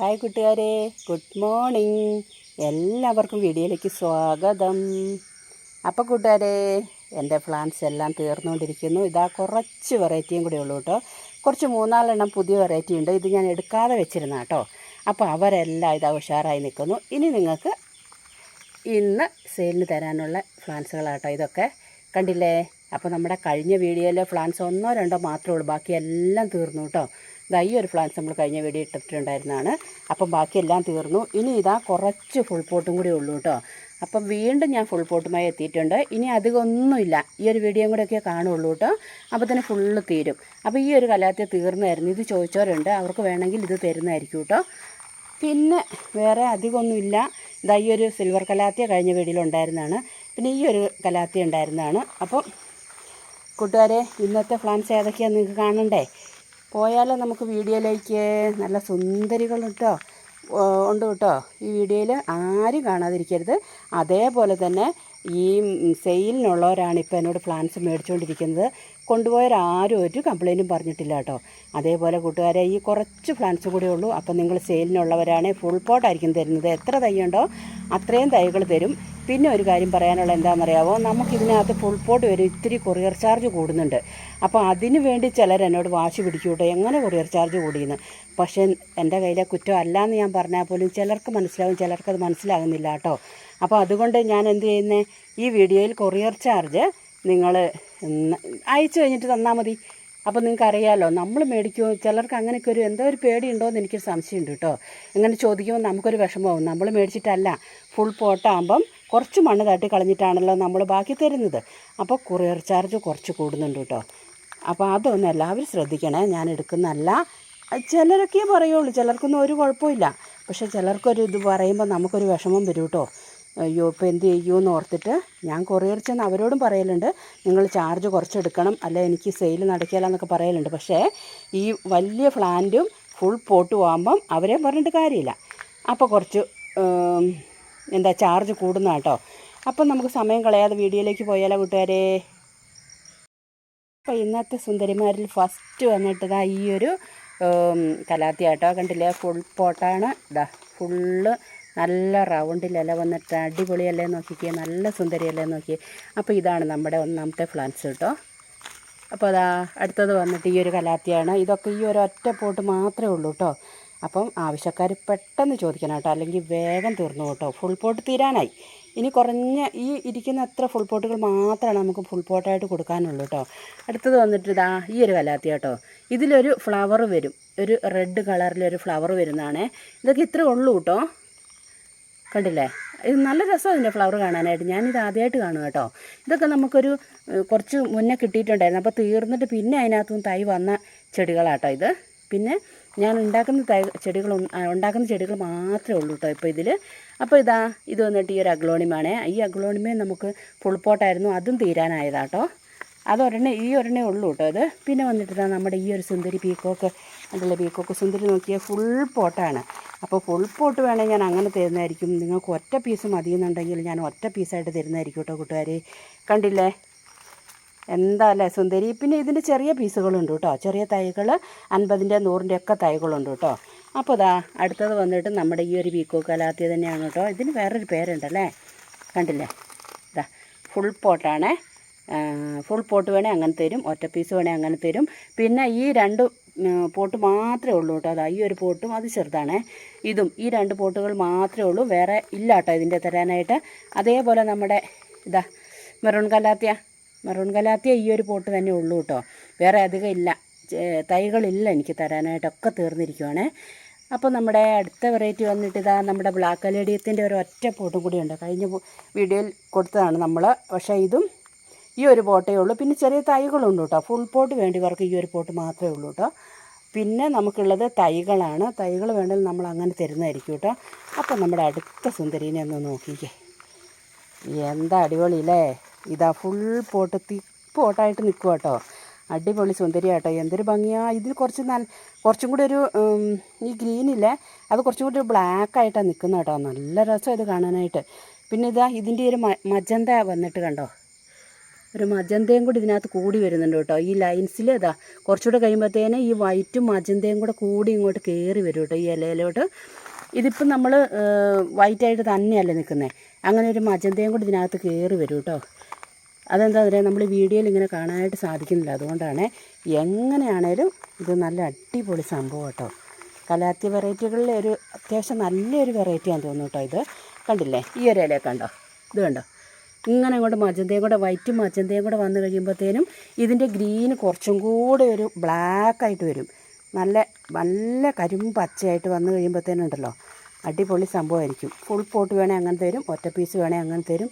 Hi കൂട്ടുകാരെ good morning എല്ലാവർക്കും വീഡിയോയിലേക്ക് സ്വാഗതം. അപ്പോൾ കൂട്ടുകാരെ എന്റെ പ്ലാന്റ്സ് എല്ലാം തീർന്നുകൊണ്ടിരിക്കുന്നു. ഇതാ കുറച്ച് വെറൈറ്റിയും കൂടെ ഉള്ളൂ കേട്ടോ. കുറച്ച് മൂന്നാലെണ്ണം പുതിയ വെറൈറ്റി ഉണ്ട്. ഇത് ഞാൻ എടുക്കാതെ വെച്ചിരുന്ന കേട്ടോ. അപ്പോൾ അവരെല്ലാം ഇതാ ഉഷാറായി നിൽക്കുന്നു. ഇനി നിങ്ങൾക്ക് ഇന്ന് സെയിലിന് തരാനുള്ള പ്ലാന്റ്സുകളാട്ടോ ഇതൊക്കെ. കണ്ടില്ലേ? അപ്പോൾ നമ്മുടെ കഴിഞ്ഞ വീഡിയോയിലെ ഫ്ലാൻസ് ഒന്നോ രണ്ടോ മാത്രമേ ഉള്ളൂ. ബാക്കി എല്ലാം തീർന്നു കേട്ടോ. ഇതാ ഈ ഒരു ഫ്ലാൻസ് നമ്മൾ കഴിഞ്ഞ വീഡിയോ ഇട്ടിട്ടുണ്ടായിരുന്നതാണ്. അപ്പം ബാക്കിയെല്ലാം തീർന്നു. ഇനി ഇതാ കുറച്ച് ഫുൾ പോട്ടും കൂടി ഉള്ളൂ കേട്ടോ. അപ്പം വീണ്ടും ഞാൻ ഫുൾ പോട്ടുമായി എത്തിയിട്ടുണ്ട്. ഇനി അധികമൊന്നുമില്ല. ഈ ഒരു വീഡിയോയും കൂടെയൊക്കെ കാണുള്ളൂ കേട്ടോ. അപ്പോൾ തന്നെ ഫുള്ള് തീരും. അപ്പോൾ ഈ ഒരു കലാത്തെ തീർന്നായിരുന്നു. ഇത് ചോദിച്ചവരുണ്ട്. അവർക്ക് വേണമെങ്കിൽ ഇത് തരുന്നതായിരിക്കും കേട്ടോ. പിന്നെ വേറെ അധികമൊന്നുമില്ല. ഇതാ ഈ ഒരു സിൽവർ കലാത്തിയ കഴിഞ്ഞ വീഡിയോയിലുണ്ടായിരുന്നതാണ് പിന്നെ ഈ ഒരു കലാത്തിയ ഉണ്ടായിരുന്നതാണ്. അപ്പം കൂട്ടുകാരെ ഇന്നത്തെ പ്ലാൻസ് ഏതൊക്കെയാണ് നിങ്ങൾക്ക് കാണണ്ടേ? പോയാലോ നമുക്ക് വീഡിയോയിലേക്ക് നല്ല സുന്ദരികൾ കേട്ടോ. ഉണ്ട് കേട്ടോ. ഈ വീഡിയോയിൽ ആരും കാണാതിരിക്കരുത്. അതേപോലെ തന്നെ ഈ സെയിലിനുള്ളവരാണ് ഇപ്പോൾ എന്നോട് പ്ലാൻസ് മേടിച്ചുകൊണ്ടിരിക്കുന്നത് കൊണ്ടുപോയവരാരും ഒരു കംപ്ലൈന്റും പറഞ്ഞിട്ടില്ല കേട്ടോ. അതേപോലെ കൂട്ടുകാരെ ഈ കുറച്ച് ഫ്ലാൻസ് കൂടെ ഉള്ളൂ. അപ്പം നിങ്ങൾ സെയിലിനുള്ളവരാണ് ഫുൾ പോട്ടായിരിക്കും തരുന്നത്. എത്ര തൈയുണ്ടോ അത്രയും തൈകൾ തരും. പിന്നെ ഒരു കാര്യം പറയാനുള്ള എന്താണെന്നറിയാവോ? നമുക്കിതിനകത്ത് ഫുൾ പോട്ട് വരും ഇത്തിരി കൊറിയർ ചാർജ് കൂടുന്നുണ്ട്. അപ്പോൾ അതിന് വേണ്ടി ചിലർ എന്നോട് വാശി പിടിക്കൂട്ടോ. എങ്ങനെ കൊറിയർ ചാർജ് കൂടിയെന്ന്. പക്ഷേ എന്റെ കയ്യിലെ കുറ്റം അല്ലാന്ന് ഞാൻ പറഞ്ഞാൽ പോലും ചിലർക്ക് മനസ്സിലാവും. ചിലർക്കത് മനസ്സിലാകുന്നില്ല കേട്ടോ. അപ്പോൾ അതുകൊണ്ട് ഞാൻ എന്ത് ചെയ്യുന്നത് ഈ വീഡിയോയിൽ കൊറിയർ ചാർജ് നിങ്ങൾ അയച്ചു കഴിഞ്ഞിട്ട് തന്നാൽ മതി. അപ്പോൾ നിങ്ങൾക്ക് അറിയാമല്ലോ നമ്മൾ മേടിക്കുമോ ചിലർക്ക് അങ്ങനെയൊക്കെ ഒരു എന്തോ ഒരു പേടിയുണ്ടോ എന്ന് എനിക്കൊരു സംശയമുണ്ട് കേട്ടോ. ഇങ്ങനെ ചോദിക്കുമ്പോൾ നമുക്കൊരു വിഷമമാവും. നമ്മൾ മേടിച്ചിട്ടല്ല ഫുൾ പോട്ടാകുമ്പം കുറച്ച് മണ്ണ് തട്ടി കളഞ്ഞിട്ടാണല്ലോ നമ്മൾ ബാക്കി തരുന്നത്. അപ്പോൾ കൊറിയർ ചാർജ് കുറച്ച് കൂടുന്നുണ്ട് കേട്ടോ. അപ്പോൾ അതൊന്നും എല്ലാവരും ശ്രദ്ധിക്കണേ. ഞാൻ എടുക്കുന്നതല്ല. ചിലരൊക്കെ പറയുള്ളൂ ചിലർക്കൊന്നും ഒരു കുഴപ്പമില്ല. പക്ഷേ ചിലർക്കൊരു ഇത് പറയുമ്പോൾ നമുക്കൊരു വിഷമം വരും കേട്ടോ. അയ്യോ ഇപ്പോൾ എന്ത് ചെയ്യുമെന്ന് ഓർത്തിട്ട് ഞാൻ കൊറിയർ ചെന്ന് അവരോടും പറയലുണ്ട്. നിങ്ങൾ ചാർജ് കുറച്ചെടുക്കണം. അല്ല എനിക്ക് സെയിൽ നടക്കിയാലെന്നൊക്കെ പറയലുണ്ട്. പക്ഷേ ഈ വലിയ പ്ലാന്റും ഫുൾ പോട്ട് ആകുമ്പം അവരെ പറഞ്ഞിട്ട് കാര്യമില്ല. അപ്പോൾ കുറച്ച് എന്താ ചാർജ് കൂടുന്ന കേട്ടോ. അപ്പം നമുക്ക് സമയം കളയാതെ വീഡിയോയിലേക്ക് പോയാലോ കൂട്ടുകാരെ? അപ്പോൾ ഇന്നത്തെ സുന്ദരിമാരിൽ ഫസ്റ്റ് വന്നിട്ടതാ ഈ ഒരു കലാത്തി കേട്ടോ കണ്ടില്ലേ? ഫുൾ പോട്ടാണ്. ഇതാ ഫുള്ള് നല്ല റൗണ്ടിലല്ല വന്നിട്ട് അടിപൊളിയല്ലേ നോക്കിക്കേ നല്ല സുന്ദരിയല്ലേ നോക്കിയേ അപ്പോൾ ഇതാണ് നമ്മുടെ ഒന്നാമത്തെ പ്ലാന്റ്സ് കേട്ടോ അപ്പോൾ അതാ അടുത്തത് വന്നിട്ട് ഈ ഒരു കലാത്തിയാണ്. ഇതൊക്കെ ഈ ഒരു ഒറ്റ പോട്ട് മാത്രമേ ഉള്ളൂ കേട്ടോ അപ്പം ആവശ്യക്കാർ പെട്ടെന്ന് ചോദിക്കണം കേട്ടോ അല്ലെങ്കിൽ വേഗം തീർന്നു കേട്ടോ ഫുൾ പോട്ട് തീരാനായി. ഇനി കുറഞ്ഞ ഈ ഇരിക്കുന്ന അത്ര ഫുൾ പോട്ടുകൾ മാത്രമാണ് നമുക്ക് ഫുൾ പോട്ടായിട്ട് കൊടുക്കാനുള്ളൂ കേട്ടോ അടുത്തത് വന്നിട്ട് ഇതാ ഈ ഒരു കലാത്തി കേട്ടോ ഇതിലൊരു ഫ്ലവർ വരും. ഒരു റെഡ് കളറിലൊരു ഫ്ലവർ വരുന്നതാണേ. ഇതൊക്കെ ഇത്രേ ഉള്ളൂ കേട്ടോ കണ്ടില്ലേ? ഇത് നല്ല രസമാണ് ഇതിന്റെ ഫ്ലവർ കാണാനായിട്ട്. ഞാനിത് ആദ്യമായിട്ട് കാണും കേട്ടോ. ഇതൊക്കെ നമുക്കൊരു കുറച്ച് മുന്നേ കിട്ടിയിട്ടുണ്ടായിരുന്നു. അപ്പോൾ തീർന്നിട്ട് പിന്നെ അതിനകത്തുനിന്ന് തൈ വന്ന ചെടികളാട്ടോ ഇത്. പിന്നെ ഞാൻ ഉണ്ടാക്കുന്ന തൈ ചെടികൾ ഉണ്ടാക്കുന്ന ചെടികൾ മാത്രമേ ഉള്ളൂ കേട്ടോ ഇപ്പോൾ ഇതിൽ അപ്പോൾ ഇതാ ഇത് വന്നിട്ട് ഈ ഒരു അഗ്ലോണിമാണേ ഈ അഗ്ലോണിമേ നമുക്ക് ഫുൾ അതും തീരാനായതാട്ടോ. അതൊരെണ്ണേ ഈ ഒരെണ്ണേ ഉള്ളൂ കേട്ടോ ഇത്. പിന്നെ വന്നിട്ട് നമ്മുടെ ഈ ഒരു സുന്ദരി പീക്കോക്ക് അതിലെ പീക്കോക്ക് സുന്ദരി നോക്കിയാൽ ഫുൾ പോട്ടാണ്. അപ്പോൾ ഫുൾ പോട്ട് വേണമെങ്കിൽ ഞാൻ അങ്ങനെ തരുന്നതായിരിക്കും. നിങ്ങൾക്ക് ഒറ്റ പീസ് മതിയെന്നുണ്ടെങ്കിൽ ഞാൻ ഒറ്റ പീസായിട്ട് തരുന്നതായിരിക്കും കേട്ടോ കൂട്ടുകാർ കണ്ടില്ലേ? എന്താ അല്ലേ സുന്ദരി? പിന്നെ ഇതിന്റെ ചെറിയ പീസുകളുണ്ട് കേട്ടോ ചെറിയ തൈകൾ അൻപതിന്റെ നൂറിന്റെ ഒക്കെ തൈകളുണ്ട് കേട്ടോ അപ്പോൾ ഇതാ അടുത്തത് വന്നിട്ട് നമ്മുടെ ഈ ഒരു വീക്കോ കലാത്തി തന്നെയാണ് കേട്ടോ ഇതിന് വേറൊരു പേരുണ്ടല്ലേ കണ്ടില്ലേ? ഇതാ ഫുൾ പോട്ടാണേ. ഫുൾ പോട്ട് വേണേൽ അങ്ങനെ തരും. ഒറ്റ പീസ് വേണേൽ അങ്ങനെ തരും. പിന്നെ ഈ രണ്ട് പോട്ട് മാത്രമേ ഉള്ളൂ കേട്ടോ. അതാ ഈ ഒരു പോട്ടും അത് ചെറുതാണേ. ഇതും ഈ രണ്ട് പോട്ടുകൾ മാത്രമേ ഉള്ളൂ. വേറെ ഇല്ല കേട്ടോ ഇതിന്റെ തരാനായിട്ട്. അതേപോലെ നമ്മുടെ ഇതാ മെറൂൺ കലാത്തിയ. മെറൂൺ കലാത്തിയ ഈ ഒരു പോട്ട് തന്നെ ഉള്ളൂ കേട്ടോ. വേറെ അധികം ഇല്ല. തൈകളില്ല എനിക്ക് തരാനായിട്ടൊക്കെ തീർന്നിരിക്കുവാണ്. അപ്പോൾ നമ്മുടെ അടുത്ത വെറൈറ്റി വന്നിട്ട് ഇതാ നമ്മുടെ ബ്ലാക്ക് അലേഡിയത്തിന്റെ ഒരു ഒറ്റ പോട്ടും ഉണ്ട്. കഴിഞ്ഞ വീഡിയോയിൽ കൊടുത്തതാണ് നമ്മൾ. പക്ഷേ ഇതും ഈ ഒരു പോട്ടേ ഉള്ളൂ. പിന്നെ ചെറിയ തൈകളുണ്ട് കേട്ടോ ഫുൾ പോട്ട് വേണ്ടിയവർക്ക് ഈ ഒരു പോട്ട് മാത്രമേ ഉള്ളൂ കേട്ടോ പിന്നെ നമുക്കുള്ളത് തൈകളാണ്. തൈകൾ വേണ്ടെങ്കിൽ നമ്മൾ അങ്ങനെ തരുന്നതായിരിക്കും കേട്ടോ അപ്പം നമ്മുടെ അടുത്ത സുന്ദരീനെ ഒന്ന് നോക്കിക്കേ. എന്താ അടിപൊളിയില്ലേ ഇതാ ഫുൾ പോട്ട് തിപ്പോട്ടായിട്ട് നിൽക്കുക കേട്ടോ അടിപൊളി സുന്ദരിയാട്ടോ എന്തൊരു ഭംഗിയാ. ഇതിൽ കുറച്ച് നല്ല കുറച്ചും കൂടി ഒരു ഈ ഗ്രീനില്ലേ അത് കുറച്ചും കൂടി ബ്ലാക്ക് ആയിട്ടാണ് നിൽക്കുന്നത് കേട്ടോ നല്ല രസം ഇത് കാണാനായിട്ട്. പിന്നെ ഇതാ ഇതിന്റെ ഒരു മജന്ത വന്നിട്ട് കണ്ടോ? ഒരു മജന്തയും കൂടി ഇതിനകത്ത് കൂടി വരുന്നുണ്ട് കേട്ടോ. ഈ ലൈൻസിൽ ഇതാ കുറച്ചുകൂടെ കഴിയുമ്പോഴത്തേന് ഈ വൈറ്റും മജന്തയും കൂടെ കൂടി ഇങ്ങോട്ട് കയറി വരും കേട്ടോ ഈ ഇലയിലോട്ട്. ഇതിപ്പം നമ്മൾ വൈറ്റായിട്ട് തന്നെയല്ലേ നിൽക്കുന്നത് അങ്ങനെ ഒരു മജന്തയും കൂടി ഇതിനകത്ത് കയറി വരും കേട്ടോ. അതെന്താ പറയുക നമ്മൾ വീഡിയോയിൽ ഇങ്ങനെ കാണാനായിട്ട് സാധിക്കുന്നില്ല. അതുകൊണ്ടാണ് എങ്ങനെയാണേലും ഇത് നല്ല അടിപൊളി സംഭവം കേട്ടോ. കലാത്തി വെറൈറ്റികളിലെ ഒരു അത്യാവശ്യം നല്ലൊരു വെറൈറ്റിയാണെന്ന് തോന്നുന്നു കേട്ടോ ഇത്. കണ്ടില്ലേ? ഈ ഒരു ഇല കണ്ടോ? ഇത് കണ്ടോ? ഇങ്ങനെ അങ്ങോട്ട് മജന്തയും കൂടെ വൈറ്റും മജന്തയും കൂടെ വന്നു കഴിയുമ്പോഴത്തേനും ഇതിന്റെ ഗ്രീൻ കുറച്ചും കൂടെ ഒരു ബ്ലാക്കായിട്ട് വരും. നല്ല നല്ല കരിമ്പ് പച്ചയായിട്ട് വന്നു കഴിയുമ്പോഴത്തേനും ഉണ്ടല്ലോ. അടിപൊളി സംഭവമായിരിക്കും. ഫുൾ പോട്ട് വേണേൽ അങ്ങനെ തരും. ഒറ്റ പീസ് വേണേൽ അങ്ങനെ തരും.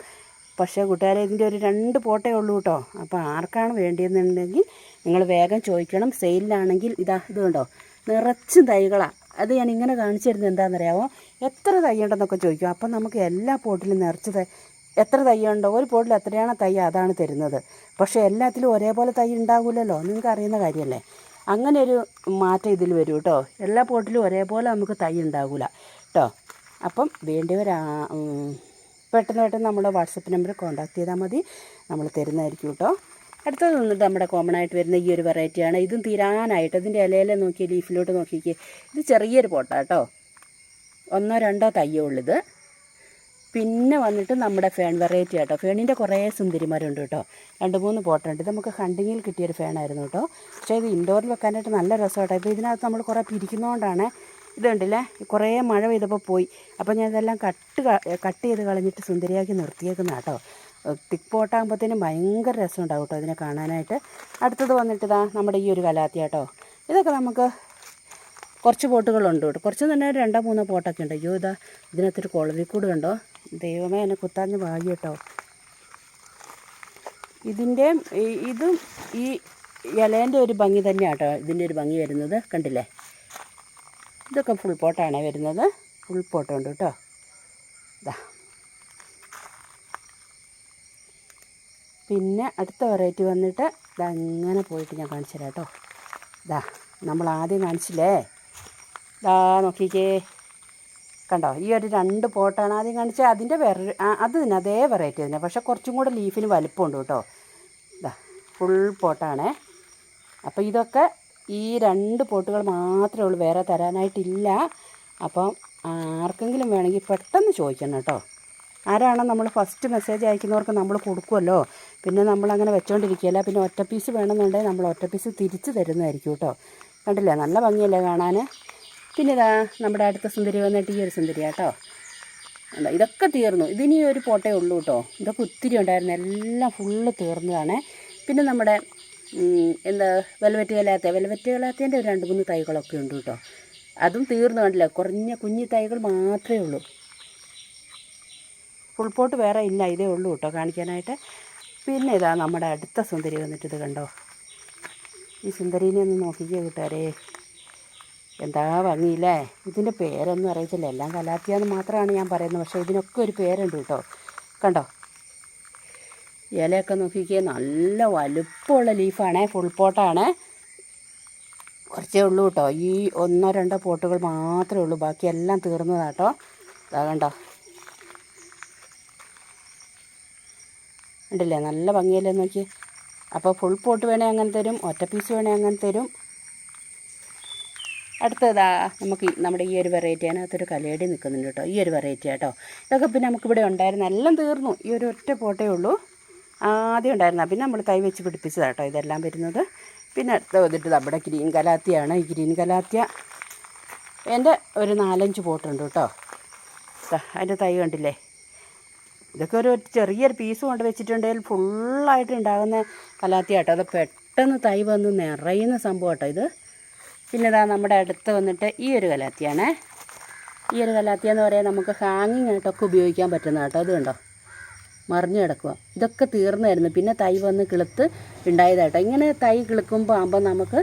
പക്ഷേ കൂട്ടുകാരെ ഇതിന്റെ ഒരു രണ്ട് പോട്ടേ ഉള്ളൂ കേട്ടോ. അപ്പോൾ ആർക്കാണ് വേണ്ടിയെന്നുണ്ടെങ്കിൽ നിങ്ങൾ വേഗം ചോദിക്കണം. സെയിലിലാണെങ്കിൽ ഇതാ ഇത് കണ്ടോ? നിറച്ചും തൈകളാണ് അത് ഞാൻ ഇങ്ങനെ കാണിച്ചു തരുന്നത് എന്താണെന്നറിയാമോ എത്ര തൈ ഉണ്ടെന്നൊക്കെ ചോദിക്കും. അപ്പം നമുക്ക് എല്ലാ പോട്ടിലും നിറച്ച് എത്ര ഉണ്ടോ ഒരു പോട്ടിൽ എത്രയാണ് തൈ അതാണ് തരുന്നത്. പക്ഷേ എല്ലാത്തിലും ഒരേപോലെ തൈ ഉണ്ടാകില്ലല്ലോ നിങ്ങൾക്ക് അറിയുന്ന കാര്യമല്ലേ? അങ്ങനെ ഒരു മാറ്റം ഇതിൽ വരും കേട്ടോ എല്ലാ പോട്ടിലും ഒരേപോലെ നമുക്ക് തൈ ഉണ്ടാകില്ല കേട്ടോ അപ്പം വേണ്ടിയവർ പെട്ടെന്ന് പെട്ടെന്ന് നമ്മുടെ വാട്സപ്പ് നമ്പർ കോൺടാക്ട് ചെയ്താൽ മതി. നമ്മൾ തരുന്നതായിരിക്കും കേട്ടോ അടുത്തത് വന്നിട്ട് നമ്മുടെ കോമൺ ആയിട്ട് വരുന്ന ഈ ഒരു വെറൈറ്റിയാണ് ഇതും തീരാനായിട്ട്. ഇതിന്റെ ഇലയിലെ നോക്കി ലീഫിലോട്ട് നോക്കിക്കേ ഇത് ചെറിയൊരു പോട്ടാ കേട്ടോ ഒന്നോ രണ്ടോ തയ്യേ ഉള്ളിത് പിന്നെ വന്നിട്ട് നമ്മുടെ ഫേൺ വെറൈറ്റി കേട്ടോ ഫേണിന്റെ കുറേ സുന്ദരിമാരുണ്ട് കേട്ടോ. രണ്ട് മൂന്ന് പോട്ടുണ്ട് ഇത് നമുക്ക് ഹണ്ടിങ്ങിൽ കിട്ടിയൊരു ഫേണായിരുന്നു കേട്ടോ. പക്ഷേ ഇത് ഇൻഡോറിൽ വെക്കാനായിട്ട് നല്ല രസമാട്ടോ ഇപ്പോൾ ഇതിനകത്ത് നമ്മൾ കുറേ പിരിക്കുന്നതുകൊണ്ടാണ് ഇതുണ്ടല്ലേ കുറേ മഴ പെയ്തപ്പോൾ പോയി. അപ്പോൾ ഞാൻ ഇതെല്ലാം കട്ട് കട്ട് ചെയ്ത് കളഞ്ഞിട്ട് സുന്ദരിയാക്കി നിർത്തിയേക്കുന്ന കേട്ടോ തിക്ക് പോട്ടാകുമ്പോഴത്തേനും ഭയങ്കര രസമുണ്ടാവും കേട്ടോ ഇതിനെ കാണാനായിട്ട്. അടുത്തത് വന്നിട്ട് ഇതാ നമ്മുടെ ഈ ഒരു കലാത്തി കേട്ടോ ഇതൊക്കെ നമുക്ക് കുറച്ച് പോട്ടുകളുണ്ട് കേട്ടോ കുറച്ച് തന്നെ രണ്ടോ മൂന്നോ പോട്ടൊക്കെ ഉണ്ട്. അയ്യോ ഇതാ ഇതിനകത്തൊരു കുളവിക്കൂട് കണ്ടോ? ദൈവമേ എന്നെ കുത്താഞ്ഞ് ഭാഗ്യം കേട്ടോ ഇതിന്റെ ഇതും ഈ ഇലേന്റെ ഒരു ഭംഗി തന്നെയാണ് കേട്ടോ ഇതിന്റെ ഒരു ഭംഗി വരുന്നത്. കണ്ടില്ലേ? ഇതൊക്കെ ഫുൾ പോട്ടാണ് വരുന്നത്. ഫുൾ പോട്ടുണ്ട് കേട്ടോ. ഇതാ പിന്നെ അടുത്ത വെറൈറ്റി വന്നിട്ട് ഇതങ്ങനെ പോയിട്ട് ഞാൻ കാണിച്ചു തരാം കേട്ടോ. ഇതാ നമ്മൾ ആദ്യം കാണിച്ചില്ലേ? ഇതാ നോക്കിക്കേ. കണ്ടോ? ഈ ഒരു രണ്ട് പോട്ടാണ് ആദ്യം കാണിച്ചത് അതിന്റെ വെറ അത് തന്നെ അതേ വെറൈറ്റി തന്നെ. പക്ഷേ കുറച്ചും കൂടെ ലീഫിന് വലിപ്പമുണ്ട് കേട്ടോ. ഇതാ ഫുൾ പോട്ടാണേ. അപ്പോൾ ഇതൊക്കെ ഈ രണ്ട് പോട്ടുകൾ മാത്രമേ ഉള്ളൂ വേറെ തരാനായിട്ടില്ല. അപ്പം ആർക്കെങ്കിലും വേണമെങ്കിൽ പെട്ടെന്ന് ചോദിക്കണം കേട്ടോ. ആരാണോ നമ്മൾ ഫസ്റ്റ് മെസ്സേജ് അയക്കുന്നവർക്ക് നമ്മൾ കൊടുക്കുമല്ലോ. പിന്നെ നമ്മളങ്ങനെ വെച്ചോണ്ടിരിക്കുകയല്ല. പിന്നെ ഒറ്റ പീസ് വേണമെന്നുണ്ടെങ്കിൽ നമ്മൾ ഒറ്റ പീസ് തിരിച്ച് തരുന്നതായിരിക്കും കേട്ടോ. കണ്ടില്ലേ? നല്ല ഭംഗിയല്ലേ കാണാൻ? പിന്നെ ഇതാ നമ്മുടെ അടുത്ത സുന്ദരി വന്നിട്ട് ഈ ഒരു സുന്ദരി കേട്ടോ അല്ല ഇതൊക്കെ തീർന്നു. ഇതിനി ഒരു പോട്ടേ ഉള്ളൂ കേട്ടോ ഇതൊക്കെ ഒത്തിരി ഉണ്ടായിരുന്നു. എല്ലാം ഫുള്ള് തീർന്നതാണ്. പിന്നെ നമ്മുടെ എന്താ വെൽവെറ്റ് കലാത്ത വെൽവെറ്റ് കലാത്തേന്റെ ഒരു രണ്ട് മൂന്ന് തൈകളൊക്കെ ഉണ്ട് കേട്ടോ അതും തീർന്നു കണ്ടില്ല? കുറഞ്ഞ കുഞ്ഞു തൈകൾ മാത്രമേ ഉള്ളൂ. ഫുൾ പോട്ട് വേറെ ഇല്ല. ഇതേ ഉള്ളൂ കേട്ടോ കാണിക്കാനായിട്ട്. പിന്നെ ഇതാ നമ്മുടെ അടുത്ത സുന്ദരി വന്നിട്ട് ഇത് കണ്ടോ? ഈ സുന്ദരീനെ ഒന്ന് നോക്കിക്കേ കൂട്ടുകാരേ എന്താ ഭംഗിയില്ലേ? ഇതിന്റെ പേരൊന്നും അറിയത്തില്ല. എല്ലാം കലാത്തിയാന്ന് മാത്രമാണ് ഞാൻ പറയുന്നത്. പക്ഷേ ഇതിനൊക്കെ ഒരു പേരുണ്ട് കേട്ടോ. കണ്ടോ? ഇലയൊക്കെ നോക്കിക്കേ. നല്ല വലുപ്പമുള്ള ലീഫാണേ. ഫുൾ പോട്ടാണ്. കുറച്ചേ ഉള്ളൂ കേട്ടോ. ഈ ഒന്നോ രണ്ടോ പോട്ടുകൾ മാത്രമേ ഉള്ളൂ. ബാക്കിയെല്ലാം തീർന്നതാട്ടോ അതാ കണ്ടോ? ഉണ്ടല്ലേ നല്ല ഭംഗിയല്ലേ നോക്കി അപ്പോൾ ഫുൾ പോട്ട് വേണേൽ അങ്ങനെ തരും. ഒറ്റ പീസ് വേണേൽ അങ്ങനെ തരും. അടുത്തതാ നമുക്ക് നമ്മുടെ ഈ ഒരു വെറൈറ്റി അതിനകത്തൊരു കലയടി നിൽക്കുന്നുണ്ട് കേട്ടോ. ഈ ഒരു വെറൈറ്റി കേട്ടോ ഇതൊക്കെ പിന്നെ നമുക്കിവിടെ ഉണ്ടായിരുന്നു. എല്ലാം തീർന്നു. ഈ ഒരു ഒറ്റ പോട്ടേ ഉള്ളൂ. ആദ്യം ഉണ്ടായിരുന്നു. പിന്നെ നമ്മൾ തൈ വെച്ച് പിടിപ്പിച്ചതാണ് കേട്ടോ ഇതെല്ലാം വരുന്നത്. പിന്നെ അടുത്ത വന്നിട്ട് നമ്മുടെ ഗ്രീൻ കലാത്തിയാണ്. ഈ ഗ്രീൻ കലാത്തിയ എന്റെ ഒരു നാലഞ്ച് പോട്ടുണ്ട് കേട്ടോ അതിന്റെ തൈ കണ്ടില്ലേ? ഇതൊക്കെ ഒരു ചെറിയൊരു പീസ് കൊണ്ട് വെച്ചിട്ടുണ്ടെങ്കിൽ ഫുള്ളായിട്ട് ഉണ്ടാകുന്ന കലാത്തിയാട്ടോ അത് പെട്ടെന്ന് തൈ വന്ന് നിറയുന്ന സംഭവം കേട്ടോ ഇത്. പിന്നെ ഇതാ നമ്മുടെ അടുത്ത് വന്നിട്ട് ഈ ഒരു കലാത്തിയാണേ. ഈ ഒരു കലാത്തിയ എന്ന് പറയാൻ നമുക്ക് ഹാങ്ങിങ് ആയിട്ടൊക്കെ ഉപയോഗിക്കാൻ പറ്റുന്ന കേട്ടോ. അത് കണ്ടോ? മറിഞ്ഞു കിടക്കുക ഇതൊക്കെ തീർന്നായിരുന്നു. പിന്നെ തൈ വന്ന് കിളുത്ത് ഉണ്ടായതായിട്ടോ ഇങ്ങനെ തൈ കിളുക്കുമ്പോൾ ആകുമ്പോൾ നമുക്ക്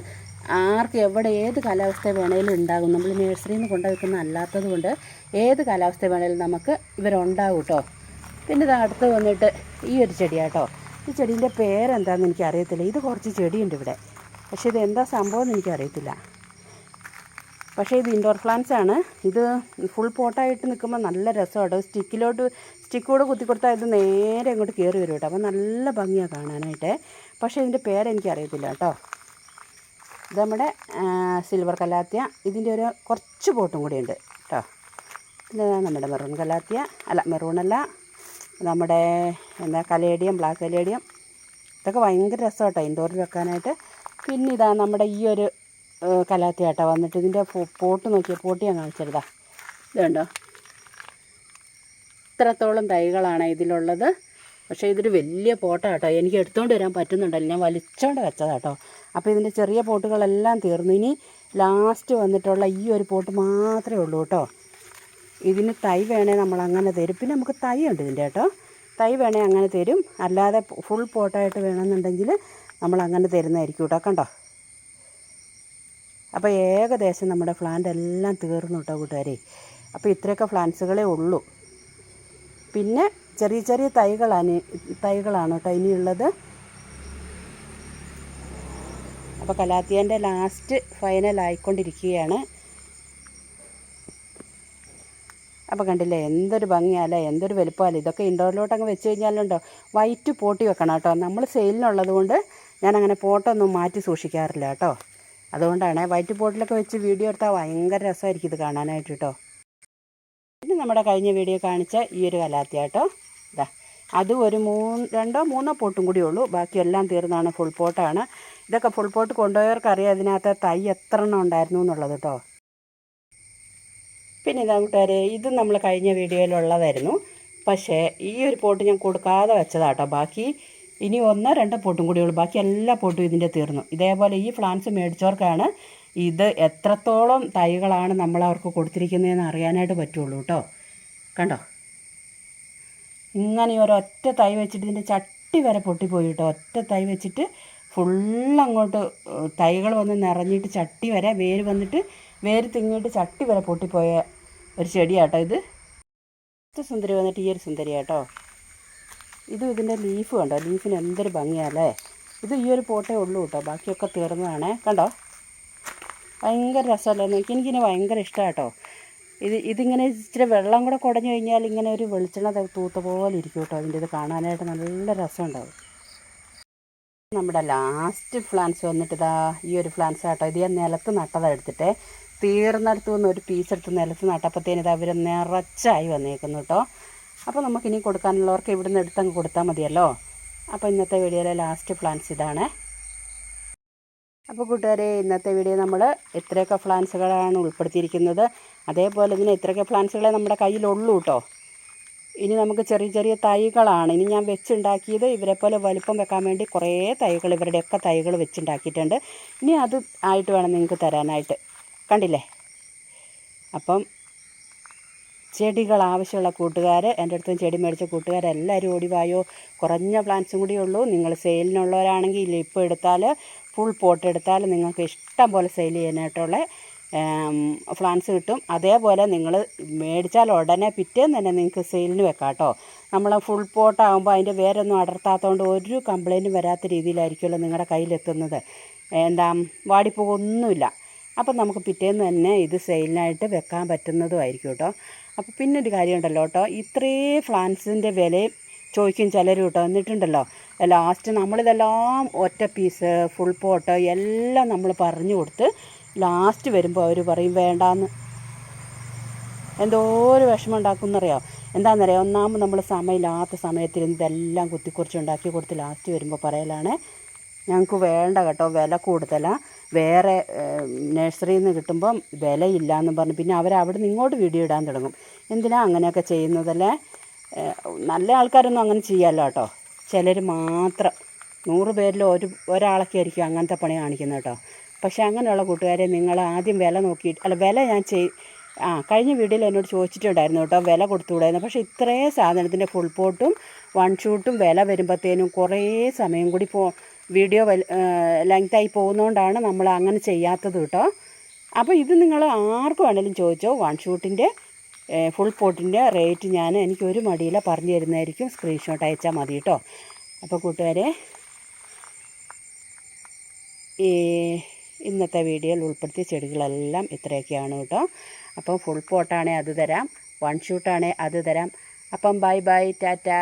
ആർക്ക് എവിടെ ഏത് കാലാവസ്ഥ വേണേലും ഉണ്ടാകും. നമ്മൾ നേഴ്സറിയിൽ നിന്ന് കൊണ്ടുവയ്ക്കുന്ന അല്ലാത്തത് കൊണ്ട് ഏത് കാലാവസ്ഥ വേണേലും നമുക്ക് ഇവരുണ്ടാകും കേട്ടോ. പിന്നെ ഇത് അടുത്ത് വന്നിട്ട് ഈ ഒരു ചെടിയാട്ടോ ഈ ചെടീന്റെ പേരെന്താണെന്ന് എനിക്കറിയത്തില്ല. ഇത് കുറച്ച് ചെടിയുണ്ട് ഇവിടെ. പക്ഷേ ഇത് എന്താ സംഭവം എന്ന് എനിക്കറിയത്തില്ല. പക്ഷേ ഇത് ഇൻഡോർ പ്ലാന്റ്സ് ആണ്. ഇത് ഫുൾ പോട്ടായിട്ട് നിൽക്കുമ്പോൾ നല്ല രസമാണ് സ്റ്റിക്കിലോട്ട് സ്റ്റിക്കോട് കുത്തി കൊടുത്താൽ ഇത് നേരെ അങ്ങോട്ട് കയറി വരും കേട്ടോ. അപ്പോൾ നല്ല ഭംഗിയാണ് കാണാനായിട്ട്. പക്ഷേ ഇതിന്റെ പേരെനിക്ക് അറിയത്തില്ല കേട്ടോ. ഇത് നമ്മുടെ സിൽവർ കലാത്തിയ. ഇതിന്റെ ഒരു കുറച്ച് പോട്ടും കൂടി ഉണ്ട് കേട്ടോ. പിന്നെ നമ്മുടെ മെറൂൺ കലാത്തിയ. അല്ല മെറൂണല്ല നമ്മുടെ എന്താ കലേഡിയം ബ്ലാക്ക് കലേഡിയം. ഇതൊക്കെ ഭയങ്കര രസമാണ് കേട്ടോ ഇൻഡോറിൽ വെക്കാനായിട്ട്. പിന്നെ ഇതാ നമ്മുടെ ഈ ഒരു കലാത്തിയ കേട്ടോ വന്നിട്ട് ഇതിന്റെ പോട്ട് നോക്കിയാൽ പോട്ട് ഞാൻ കാണിച്ചെടുതാ ഇതുണ്ടോ ഇത്രത്തോളം തൈകളാണ് ഇതിലുള്ളത്. പക്ഷേ ഇതൊരു വലിയ പോട്ടാട്ടോ. എനിക്ക് എടുത്തുകൊണ്ട് വരാൻ പറ്റുന്നുണ്ടല്ലോ. ഞാൻ വലിച്ചോണ്ട് വെച്ചതാ കേട്ടോ അപ്പോൾ ഇതിന്റെ ചെറിയ പോട്ടുകളെല്ലാം തീർന്നു. ഇനി ലാസ്റ്റ് വന്നിട്ടുള്ള ഈ ഒരു പോട്ട് മാത്രമേ ഉള്ളൂ കേട്ടോ. ഇതിന് തൈ വേണേ നമ്മൾ അങ്ങനെ തരും. പിന്നെ നമുക്ക് തൈ ഉണ്ട് ഇതിന്റെ കേട്ടോ. തൈ വേണേ അങ്ങനെ തരും. അല്ലാതെ ഫുൾ പോട്ടായിട്ട് വേണമെന്നുണ്ടെങ്കിൽ നമ്മൾ അങ്ങനെ തരുന്നതായിരിക്കും കേട്ടോ. കണ്ടോ? അപ്പോൾ ഏകദേശം നമ്മുടെ പ്ലാന്റ് എല്ലാം തീർന്നു കേട്ടോ കൂട്ടുകാരെ. അപ്പോൾ ഇത്രയൊക്കെ പ്ലാന്റ്സുകളേ ഉള്ളൂ. പിന്നെ ചെറിയ ചെറിയ തൈകളാണ് തൈകളാണ് കേട്ടോ ഇനിയുള്ളത്. അപ്പോൾ കലാത്തിയന്റെ ലാസ്റ്റ് ഫൈനൽ ആയിക്കൊണ്ടിരിക്കുകയാണ്. അപ്പോൾ കണ്ടില്ലേ എന്തൊരു ഭംഗിയാലേ എന്തൊരു വലുപ്പമല്ലേ. ഇതൊക്കെ ഇൻഡോറിലോട്ട് അങ്ങ് വെച്ച് കഴിഞ്ഞാലുണ്ടോ വൈറ്റ് പോട്ടി വെക്കണം കേട്ടോ. നമ്മൾ സെയിലിനുള്ളത് കൊണ്ട് ഞാനങ്ങനെ പോട്ടൊന്നും മാറ്റി സൂക്ഷിക്കാറില്ല കേട്ടോ. അതുകൊണ്ടാണ് വൈറ്റ് പോട്ടിലൊക്കെ വെച്ച് വീഡിയോ എടുത്താൽ ഭയങ്കര രസമായിരിക്കും ഇത് കാണാനായിട്ട് കേട്ടോ. പിന്നെ നമ്മുടെ കഴിഞ്ഞ വീഡിയോ കാണിച്ച ഈ ഒരു കലാത്തിയ കേട്ടോ. ഇതാ. അത് ഒരു മൂന്ന് രണ്ടോ മൂന്നോ പോട്ടും കൂടി ഉള്ളൂ. ബാക്കിയെല്ലാം തീർന്നാണ് ഫുൾ പോട്ടാണ് ഇതൊക്കെ ഫുൾ പോട്ട് കൊണ്ടുപോയവർക്ക് അറിയാം ഇതിനകത്ത് തൈ എത്ര എണ്ണം ഉണ്ടായിരുന്നു എന്നുള്ളത് കേട്ടോ. പിന്നെ ഇതാ കൂട്ടുകാരെ ഇത് നമ്മൾ കഴിഞ്ഞ വീഡിയോയിലുള്ളതായിരുന്നു. പക്ഷേ ഈ ഒരു പോട്ട് ഞാൻ കൊടുക്കാതെ വെച്ചതാട്ടോ ബാക്കി ഇനി ഒന്നോ രണ്ടോ പോട്ടും കൂടി ഉള്ളൂ. ബാക്കി എല്ലാ പോട്ടും ഇതിന്റെ തീർന്നു. ഇതേപോലെ ഈ പ്ലാന്റ്സ് മേടിച്ചവർക്കാണ് ഇത് എത്രത്തോളം തൈകളാണ് നമ്മൾ അവർക്ക് കൊടുത്തിരിക്കുന്നതെന്ന് അറിയാനായിട്ട് പറ്റുള്ളൂ കേട്ടോ. കണ്ടോ? ഇങ്ങനെ ഒരൊറ്റ തൈ വെച്ചിട്ട് ഇതിന്റെ ചട്ടി വരെ പൊട്ടിപ്പോയി കേട്ടോ. ഒറ്റ തൈ വെച്ചിട്ട് അങ്ങോട്ട് തൈകൾ വന്ന് നിറഞ്ഞിട്ട് ചട്ടി വരെ വേര് വന്നിട്ട് വേര് തിങ്ങിയിട്ട് ചട്ടി വരെ പൊട്ടിപ്പോയ ഒരു ചെടിയാട്ടോ ഇത്. സുന്ദരി വന്നിട്ട് ഈ ഒരു സുന്ദരി കേട്ടോ ഇതും ഇതിന്റെ ലീഫ് കണ്ടോ? ലീഫിന് എന്തൊരു ഭംഗിയാല്ലേ? ഇത് ഈ ഒരു പോട്ടേ ഉള്ളൂ കേട്ടോ. ബാക്കിയൊക്കെ തീർന്നതാണേ. കണ്ടോ? ഭയങ്കര രസമല്ലേ? നോക്കി എനിക്കിനെ ഭയങ്കര ഇഷ്ടമാട്ടോ. ഇത് ഇതിങ്ങനെ ഇച്ചിരി വെള്ളം കൂടെ കുടഞ്ഞു കഴിഞ്ഞാൽ ഇങ്ങനെ ഒരു വെളിച്ചെണ്ണ തൂത്ത പോലെ ഇരിക്കും കേട്ടോ. അതിന്റെ ഇത് കാണാനായിട്ട് നല്ല രസമുണ്ടാവും. നമ്മുടെ ലാസ്റ്റ് ഫ്ലാൻസ് വന്നിട്ട് ഇതാ ഈ ഒരു ഫ്ലാൻസ് കേട്ടോ ഇത് ഞാൻ നിലത്ത് നട്ടതാണ് എടുത്തിട്ട്. തീർന്നെടുത്ത് നിന്ന് ഒരു പീസ് എടുത്ത് നിലത്ത് നട്ടപ്പോഴത്തേന് ഇത് അവർ നിറച്ചായി വന്നേക്കുന്നു കേട്ടോ. അപ്പോൾ നമുക്കിനി കൊടുക്കാനുള്ളവർക്ക് ഇവിടുന്ന് എടുത്തങ്ങ് കൊടുത്താൽ മതിയല്ലോ. അപ്പോൾ ഇന്നത്തെ വീഡിയോയിലെ ലാസ്റ്റ് പ്ലാൻസ് ഇതാണ്. അപ്പോൾ കൂട്ടുകാരെ ഇന്നത്തെ വീഡിയോ നമ്മൾ എത്രയൊക്കെ പ്ലാൻസുകളാണ് ഉൾപ്പെടുത്തിയിരിക്കുന്നത്. അതേപോലെ ഇതിന് എത്രയൊക്കെ പ്ലാൻസുകളെ നമ്മുടെ കയ്യിലുള്ളൂ കേട്ടോ ഇനി നമുക്ക് ചെറിയ ചെറിയ തൈകളാണ്. ഇനി ഞാൻ വെച്ചുണ്ടാക്കിയത് ഇവരെ പോലെ വലിപ്പം വെക്കാൻ വേണ്ടി കുറേ തൈകൾ ഇവരുടെയൊക്കെ തൈകൾ വെച്ചുണ്ടാക്കിയിട്ടുണ്ട്. ഇനി അത് ആയിട്ട് വേണം നിങ്ങൾക്ക് തരാനായിട്ട്. കണ്ടില്ലേ? അപ്പം ചെടികൾ ആവശ്യമുള്ള കൂട്ടുകാർ എന്റെ അടുത്തും ചെടി മേടിച്ച കൂട്ടുകാരെല്ലാവരും ഓടി വായോ. കുറഞ്ഞ പ്ലാന്റ്സും കൂടി ഉള്ളൂ. നിങ്ങൾ സെയിലിനുള്ളവരാണെങ്കിൽ ഇപ്പോൾ എടുത്താൽ ഫുൾ പോട്ട് എടുത്താൽ നിങ്ങൾക്ക് ഇഷ്ടം പോലെ സെയിൽ ചെയ്യാനായിട്ടുള്ള ഫ്ലാൻസ് കിട്ടും. അതേപോലെ നിങ്ങൾ മേടിച്ചാൽ ഉടനെ പിറ്റേന്ന് തന്നെ നിങ്ങൾക്ക് സെയിലിന് വെക്കാം കേട്ടോ. നമ്മൾ ഫുൾ പോട്ടാകുമ്പോൾ അതിന്റെ വേരൊന്നും അടർത്താത്തതുകൊണ്ട് ഒരു കംപ്ലൈന്റും വരാത്ത രീതിയിലായിരിക്കുമല്ലോ നിങ്ങളുടെ കയ്യിലെത്തുന്നത്. എന്താ വാടിപ്പോകൊന്നുമില്ല. അപ്പം നമുക്ക് പിറ്റേന്ന് തന്നെ ഇത് സെയിലിനായിട്ട് വെക്കാൻ പറ്റുന്നതുമായിരിക്കും കേട്ടോ. അപ്പോൾ പിന്നെ ഒരു കാര്യമുണ്ടല്ലോ കേട്ടോ. ഇത്രേ ഫ്ലാൻസിന്റെ വിലയും ചോദിക്കും ചിലർ കേട്ടോ. എന്നിട്ടുണ്ടല്ലോ ലാസ്റ്റ് നമ്മളിതെല്ലാം ഒറ്റ പീസ് ഫുൾ പോട്ട് എല്ലാം നമ്മൾ പറഞ്ഞു കൊടുത്ത് ലാസ്റ്റ് വരുമ്പോൾ അവർ പറയും വേണ്ടാന്ന്. എന്തോ ഒരു വിഷമം ഉണ്ടാക്കുന്നറിയോ എന്താണെന്നറിയാം ഒന്നാമത് നമ്മൾ സമയമില്ലാത്ത സമയത്തിൽ ഇതെല്ലാം കുത്തിക്കുറിച്ച് ഉണ്ടാക്കി കൊടുത്ത് ലാസ്റ്റ് വരുമ്പോൾ പറയലാണ് ഞങ്ങൾക്ക് വേണ്ട കേട്ടോ വില കൂടുതലാണ് വേറെ നഴ്സറിയിൽ നിന്ന് കിട്ടുമ്പം വിലയില്ല എന്ന് പറഞ്ഞു. പിന്നെ അവർ അവിടെ നിന്ന് ഇങ്ങോട്ട് വീഡിയോ ഇടാൻ തുടങ്ങും. എന്തിനാ അങ്ങനെയൊക്കെ ചെയ്യുന്നതല്ലേ? നല്ല ആൾക്കാരൊന്നും അങ്ങനെ ചെയ്യാമല്ലോ കേട്ടോ. ചിലർ മാത്രം നൂറ് പേരിൽ ഒരു ഒരാളൊക്കെ ആയിരിക്കും അങ്ങനത്തെ പണി കാണിക്കുന്നത് കേട്ടോ. പക്ഷേ അങ്ങനെയുള്ള കൂട്ടുകാരെ നിങ്ങൾ ആദ്യം വില നോക്കിയിട്ട് അല്ല വില ഞാൻ ചെയ് ആ കഴിഞ്ഞ വീഡിയോയിൽ എന്നോട് ചോദിച്ചിട്ടുണ്ടായിരുന്നു കേട്ടോ വില കൊടുത്തുകൂടായിരുന്നു പക്ഷേ ഇത്രയും സാധനത്തിന്റെ ഫുൾ പോട്ടും വൺ ഷൂട്ടും വില വരുമ്പോഴത്തേനും കുറേ സമയം കൂടി പോ വീഡിയോ ലെങ്തായി പോകുന്നതുകൊണ്ടാണ് നമ്മൾ അങ്ങനെ ചെയ്യാത്തത് കേട്ടോ അപ്പോൾ ഇത് നിങ്ങൾ ആർക്ക് വേണമെങ്കിലും ചോദിച്ചോ വൺ ഷൂട്ടിന്റെ ഫുൾ പോട്ടിന്റെ റേറ്റ് ഞാൻ എനിക്ക് ഒരു മടിയില പറഞ്ഞു തരുന്നതായിരിക്കും. സ്ക്രീൻഷോട്ട് അയച്ചാൽ മതി കേട്ടോ അപ്പോൾ കൂട്ടുകാരെ ഈ ഇന്നത്തെ വീഡിയോയിൽ ഉൾപ്പെടുത്തിയ ചെടികളെല്ലാം ഇത്രയൊക്കെയാണ് കേട്ടോ അപ്പം ഫുൾ പോട്ടാണേ അത് തരാം വൺ ഷൂട്ടാണേ അത് തരാം. അപ്പം ബൈ ബൈ ടാറ്റാ.